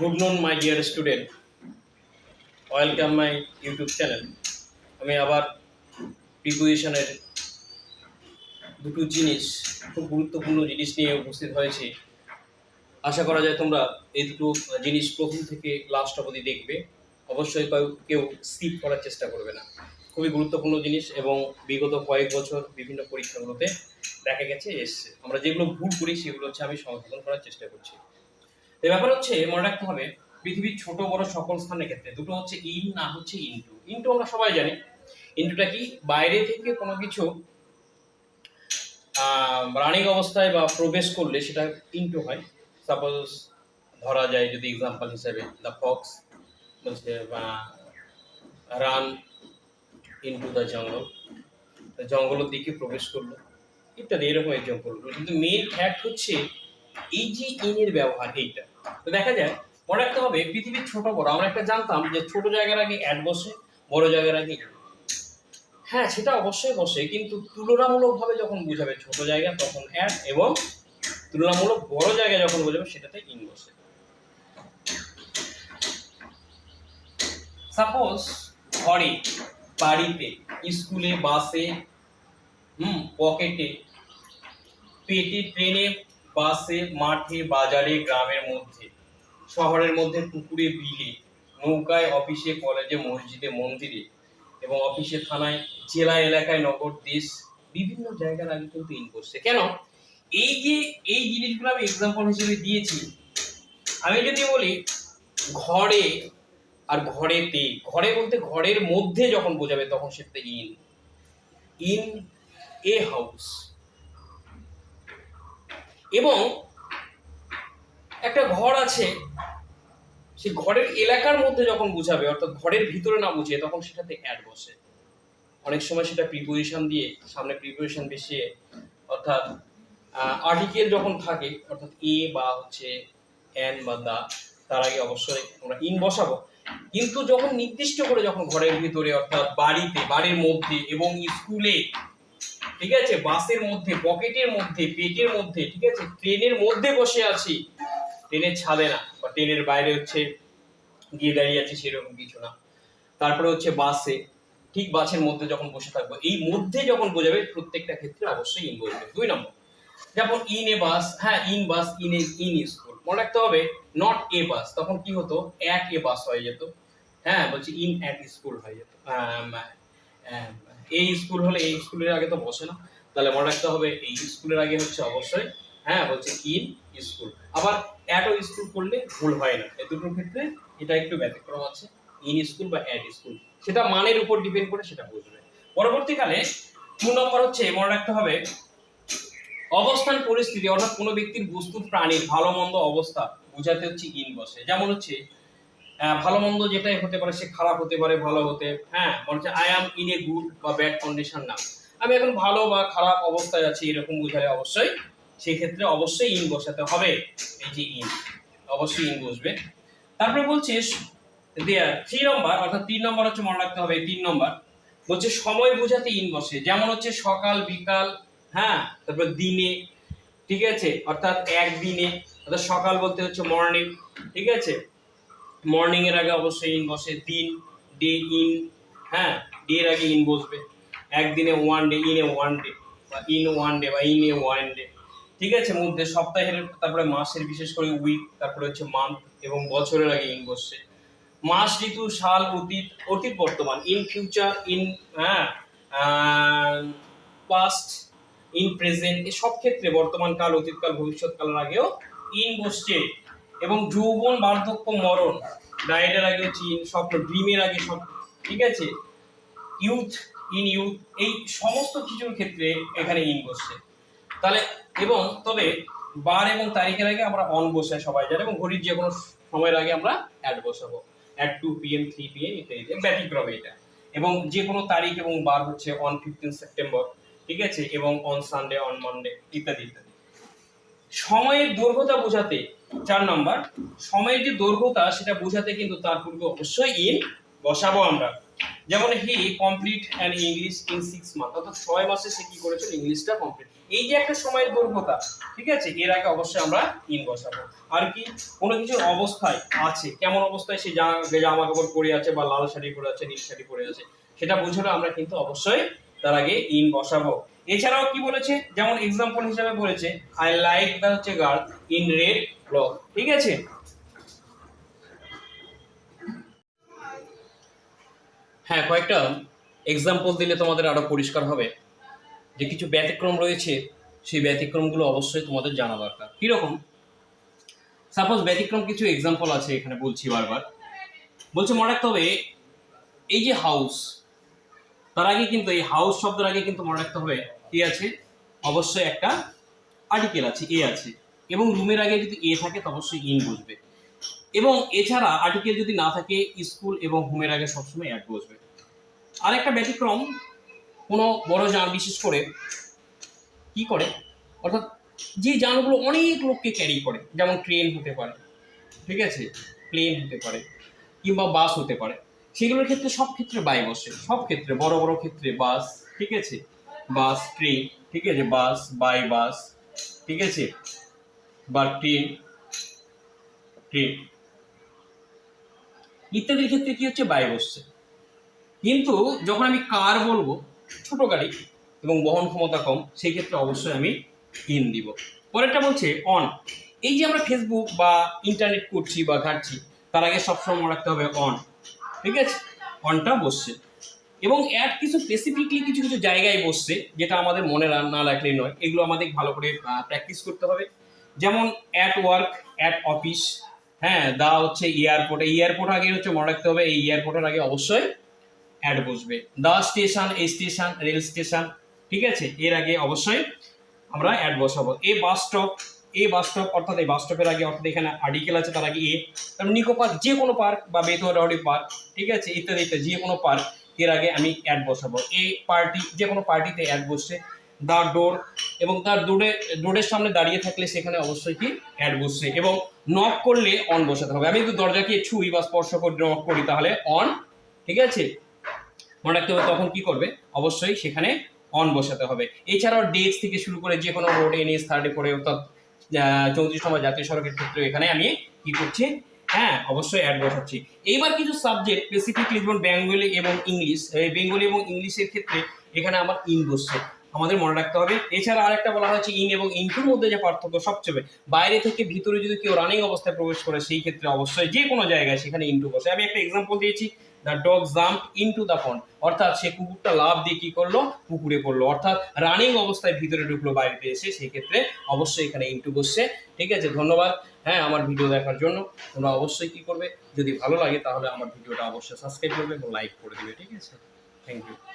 Good noon my dear student welcome my YouTube channel আমি আবার প্রিপোজিশনের দুটো জিনিস, খুব গুরুত্বপূর্ণ জিনিস নিয়ে উপস্থিত হয়েছি। আশা করা যায় তোমরা এই দুটো জিনিস প্রথম থেকে লাস্ট অবধি দেখবে। অবশ্যই কেউ- স্কিপ করার চেষ্টা করবে না। খুবই গুরুত্বপূর্ণ জিনিস এবং বিগত কয়েক বছর বিভিন্ন পরীক্ষাগুলোতে দেখা গেছে, এসছে। আমরা যেগুলো ভুল করি, সেগুলো হচ্ছে আমি সংশোধন করার চেষ্টা করছি। তো ব্যাপার হচ্ছে, মনে রাখতে হবে, পৃথিবীর ছোট, বড় সকল স্থানের ক্ষেত্রে দুটো হচ্ছে ইন, না হচ্ছে ইনটু। ইনটু আমরা সবাই জানি। ইনটুটা কি? বাইরে থেকে কোনো কিছু রানিং অবস্থায় বা প্রবেশ করলে সেটা ইনটু হয়। সাপোজ ধরা যায় যদি এক্সাম্পল হিসেবে দ্য ফক্স বলছে রান ইনটু দ্য জঙ্গল জঙ্গলের দিকে প্রবেশ করল, ইত্যাদি, এরকম এক্সাম্পল কিন্তু মেন ফ্যাক্ট হচ্ছে, এই যে ইনের ব্যবহার, এইটা তো দেখা যায় মনে রাখতে হবে, পৃথিবীর ছোট বড়। আমরা একটা জানতাম যে ছোট জায়গার আগে অ্যাড বসে, বড় জায়গার আগে হ্যাঁ সেটা অবশ্যই বসে, কিন্তু তুলনামূলকভাবে যখন বোঝাবে ছোট জায়গা, তখন অ্যাড এবং তুলনামূলক বড় জায়গা যখন বোঝাবে, সেটাতে ইন বসে। সাপোজ ঘরে, বাড়িতে, স্কুলে, বাসে, হুম, পকেটে, পেটে, ট্রেনে বাসে, মাঠে, বাজারে, গ্রামের মধ্যে, শহরের মধ্যে পুকুরে, বিলে, নৌকায়, অফিসে, কলেজে, মসজিদে, মন্দিরে এবং অফিসে, থানায়, জেলা, এলাকায়, নগর, দেশ, বিভিন্ন জায়গার আগে কিন্তু ইন করছে। কেন? এই যে এই জিনিসগুলো আমি এক্সাম্পল হিসেবে দিয়েছি। আমি যদি বলি, ঘরে আর ঘরেতে, ঘরে বলতে ঘরের মধ্যে যখন বোঝাবে তখন সেটা ইন ইন এ হাউস এবং একটা ঘর আছে, সে ঘরের এলাকার মধ্যে যখন বুঝাবে অর্থাৎ ঘরের ভিতরে না বুঝিয়ে তখন সেটাতে অ্যাড বসে। অনেক সময় সেটা প্রিপোজিশন দিয়ে, সামনে প্রিপোজিশন বসিয়ে, অর্থাৎ আর্টিকেল যখন থাকে, অর্থাৎ এ বা হচ্ছে এন বা দা তার আগে অবশ্যই আমরা ইন বসাবো। কিন্তু যখন নির্দিষ্ট করে যখন ঘরের ভিতরে, অর্থাৎ বাড়িতে, বাড়ির মধ্যে এবং স্কুলে ঠিক আছে? বাসের মধ্যে, পকেটের মধ্যে, পেটের মধ্যে, ঠিক আছে? ট্রেনের মধ্যে বসে আছি। ট্রেনের ছাদে না, বা ট্রেনের বাইরে হচ্ছে গিয়ে দাঁড়িয়ে আছি সেরকম কিছু না। তারপরে হচ্ছে বাসে, ঠিক বাসের মধ্যে যখন বসে থাকব, এই মধ্যে যখন বোঝাবে, প্রত্যেকটা ক্ষেত্রে অবশ্যই ইন বলবে দুই নম্বর, যেমন ইন এ বাস হ্যাঁ in bus in a in school মনে রাখতে হবে নট এ বাস তখন কি হতো? এক এ বাস হয়ে যেত। হ্যাঁ বলছি ইন এক স্কুল হয়ে যেত। এই স্কুল হলে এই স্কুলের আগে তো বসে না। তাহলে মনে রাখতে হবে এই স্কুলের আগে হচ্ছে অবশ্যই হ্যাঁ বলছে ইন স্কুল আবার অ্যাট ও স্কুল করলে ভুল হয় না। এই দুটোর ক্ষেত্রে এটা একটু ব্যতিক্রম আছে। ইন স্কুল বা অ্যাট স্কুল সেটা মানের উপর ডিপেন্ড করে সেটা বুঝবে। পরবর্তীকালে দু নম্বর হচ্ছে, মনে রাখতে হবে, অবস্থান পরিস্থিতি অর্থাৎ কোনো ব্যক্তির বস্তু প্রাণীর ভালো মন্দ অবস্থা বোঝাতে হচ্ছে ইন বসে। যেমন হচ্ছে ভালো মন্দ যেটাই হতে পারে সে খারাপ হতে পারে, ভালো হতে হ্যাঁ মনে হচ্ছে I am in a good বা ব্যাড কন্ডিশন না। আমি এখন ভালো বা খারাপ অবস্থায় আছি, এরকম বোঝালে অবশ্যই। সেই ক্ষেত্রে অবশ্যই ইন বসাতে হবে। এই যে ইন অবশ্যই ইন বসবে। তারপরে বলছে দেয়ার থ্রি নম্বর অর্থাৎ তিন নম্বর হচ্ছে মনে রাখতে হবে তিন নম্বর বলছে, সময় বোঝাতে ইন বসে। যেমন হচ্ছে সকাল, বিকাল হ্যাঁ তারপর দিনে, ঠিক আছে? অর্থাৎ একদিনে, অর্থাৎ সকাল বলতে হচ্ছে মর্নিং ঠিক আছে? মর্নিং এর আগে অবশ্যই ইন বসে, দিন ডে ইন হ্যাঁ ডে এর আগে ইন বসবে। একদিনে one day in a one day বা ইন ওয়ান ডে বা ইন এ ওয়ান ডে ঠিক আছে, মধ্যে সপ্তাহের, তারপরে মাসের, বিশেষ করে উইক তারপরে হচ্ছে মান্থ এবং বছরের আগে ইন বসছে। মাস ঋতু, সাল, অতীত অতীত, বর্তমান। ইন ফিউচার ইন হ্যাঁ পাস্ট ইন প্রেজেন্ট এই সব ক্ষেত্রে বর্তমান কাল অতীতকাল ভবিষ্যৎকালের আগেও ইন বসছে। এবং যৌবন, বার্ধক্য, মরণ। ডায়েটের আগে ইন স্বপ্ন, ড্রিমের আগে স্বপ্ন, ঠিক আছে? ইউথ, ইন ইউথ, এই সমস্ত কিছুর ক্ষেত্রে এখানে ইন বসছে। তাহলে, এবং তবে বার এবং তারিখের আগে আমরা অন বসে সবাই জানি, এবং ঘড়ির যে কোনো সময়ের আগে আমরা অ্যাড বসাবো। At two PM, three PM ইত্যাদি ব্যতিক্রম এটা। এবং যে কোনো তারিখ এবং বার হচ্ছে অন ফিফটিন সেপ্টেম্বর, ঠিক আছে? এবং অন সানডে, অন মানডে, ইত্যাদি ইত্যাদি। সময়ের দৈর্ঘ্যতা বোঝাতে চার নম্বর, সময়ের যে দৈর্ঘ্যতা সেটা বোঝাতে কিন্তু তার পূর্বে অবশ্যই ইন বসাবো আমরা। যেমন he complete an English in six month অর্থাৎ ছয় মাসে সে কি করেছে ইংলিশটা কমপ্লিট এই যে একটা সময়ের দৈর্ঘ্যতা, ঠিক আছে? এর আগে অবশ্যই আমরা ইন বসাবো। আর কি? কোনো কিছুর অবস্থায় আছে। কেমন অবস্থায় সে জামা জামা কাপড় পরে আছে বা লাল শাড়ি পরে আছে, নীল শাড়ি পরে আছে, সেটা বুঝলে আমরা কিন্তু অবশ্যই তার আগে ইন বসাবো। এছাড়াও কি বলেছে? যেমন এক্সাম্পল হিসাবে বলেছে আই লাইক দ্য হচ্ছে গার্ল ইন রেড ক্লথ ঠিক আছে? হ্যাঁ কয়েকটা এক্সাম্পল দিলে তোমাদের আরও পরিষ্কার হবে। যে কিছু ব্যতিক্রম রয়েছে, সেই ব্যতিক্রমগুলো অবশ্যই তোমাদের জানা দরকার। কীরকম? সাপোজ ব্যতিক্রম কিছু এক্সাম্পল আছে, এখানে বলছি বারবার। বলছে, মনে রাখতে হবে, এই যে হাউস তার আগে কিন্তু এই হাউস শব্দের আগে কিন্তু মনে রাখতে হবে, কি আছে? অবশ্যই একটা আর্টিকেল আছে এ আছে। এবং রুমের আগে যদি এ থাকে অবশ্যই ইন বসবে। এবং এছাড়া আর্টিকেল যদি না থাকে স্কুল এবং হোমের আগে সবসময় অ্যাড বসবে। আর একটা ব্যতিক্রম, কোনো বড় যান বিশেষ করে কি করে? অর্থাৎ যে যানগুলো অনেক লোককে ক্যারি করে, যেমন ট্রেন হতে পারে, ঠিক আছে? প্লেন হতে পারে, কিংবা বাস হতে পারে। সেগুলোর ক্ষেত্রে সব ক্ষেত্রে বাই বসে। সব ক্ষেত্রে, বড় বড় ক্ষেত্রে বাস ঠিক আছে? বাস ট্রেন ঠিক আছে? বাস বাই বাস ঠিক আছে? বা ট্রেন ট্রেন ইত্যাদির ক্ষেত্রে কি হচ্ছে? বাই বসছে। কিন্তু যখন আমি কার বলব, ছোট গাড়ি এবং বহন ক্ষমতা কম, সেই ক্ষেত্রে অবশ্যই আমি ইন দিব। পরেরটা বলছে অন এই যে আমরা ফেসবুক বা ইন্টারনেট করছি বা ঘাটছি, তার আগে সবসময় মনে রাখতে হবে অন ঠিক আছে? অনটা বসছে। এবং অ্যাড কিছু স্পেসিফিকলি কিছু কিছু জায়গায় বসছে, যেটা আমাদের মনে না রাখলেই নয়। এগুলো আমাদের ভালো করে প্র্যাকটিস করতে হবে। যেমন অ্যাট ওয়ার্ক অ্যাট অফিস হ্যাঁ দা হচ্ছে এয়ারপোর্টে এয়ারপোর্ট আগে হচ্ছে মনে রাখতে হবে, এই এয়ারপোর্টের আগে অবশ্যই অ্যাড বসবে। দা স্টেশন এই স্টেশন রেল স্টেশন ঠিক আছে? এর আগে অবশ্যই আমরা অ্যাড বসাবো। এ বাস স্টপ এ বাস স্টপ অর্থাৎ এই বাস স্টপের আগে, অর্থাৎ এখানে আর্টিকেল আছে, তার আগে এ তারপর নিকো পার্ক যে কোনো পার্ক বা বেতোয়ারি পার্ক ঠিক আছে? ইত্যাদি ইত্যাদি, যে কোনো পার্কের আগে আমি অ্যাড বসাবো। এ পার্টি যে কোনো পার্টিতে অ্যাড বসছে। দা ডোর এবং তার ডোরে ডোরের সামনে দাঁড়িয়ে থাকলে সেখানে অবশ্যই কি? অ্যাড বসছে এবং নক করলে অন বসাতে হবে। আমি যদি দরজাকে ছুঁই বা স্পর্শ করে নক করি তাহলে অন ঠিক আছে? মনে রাখতে হবে তখন কি করবে? অবশ্যই সেখানে অন বসাতে হবে। এছাড়াও ডেস্ক থেকে শুরু করে যে কোনো রোড এনএস থার্ডে পড়ে অর্থাৎ চৌত্রিশ নম্বর জাতীয় সড়কের ক্ষেত্রে এখানে আমি কি করছি? হ্যাঁ অবশ্যই অ্যাড বসাচ্ছি। এইবার কিছু সাবজেক্ট স্পেসিফিকলি যেমন বেঙ্গলি এবং ইংলিশ বেঙ্গলি এবং ইংলিশের ক্ষেত্রে এখানে আমার ইন বসছে। আমাদের মনে রাখতে হবে। এছাড়া আরেকটা বলা হয়েছে, ইন এবং ইনটুর মধ্যে যে পার্থক্য সবচেয়ে। বাইরে থেকে ভিতরে যদি কেউ রানিং অবস্থায় প্রবেশ করে, সেই ক্ষেত্রে অবশ্যই যে কোনো জায়গায় সেখানে ইনটু বসে। আমি একটা এক্সাম্পল দিয়েছি the dog jump into the pond অর্থাৎ সে কুকুরটা লাভ দিয়ে কি করল? পুকুরে পড়ল। অর্থাৎ রানিং অবস্থায় ভিতরে ঢুকলো বাড়িতে এসে, সেই ক্ষেত্রে অবশ্যই এখানে ইনটু বসছে। ঠিক আছে, ধন্যবাদ। হ্যাঁ আমার ভিডিও দেখার জন্য। তোমরা অবশ্যই কি করবে? যদি ভালো লাগে, তাহলে আমার ভিডিওটা অবশ্যই সাবস্ক্রাইব করবে এবং লাইক করে দিবে। ঠিক আছে? Thank you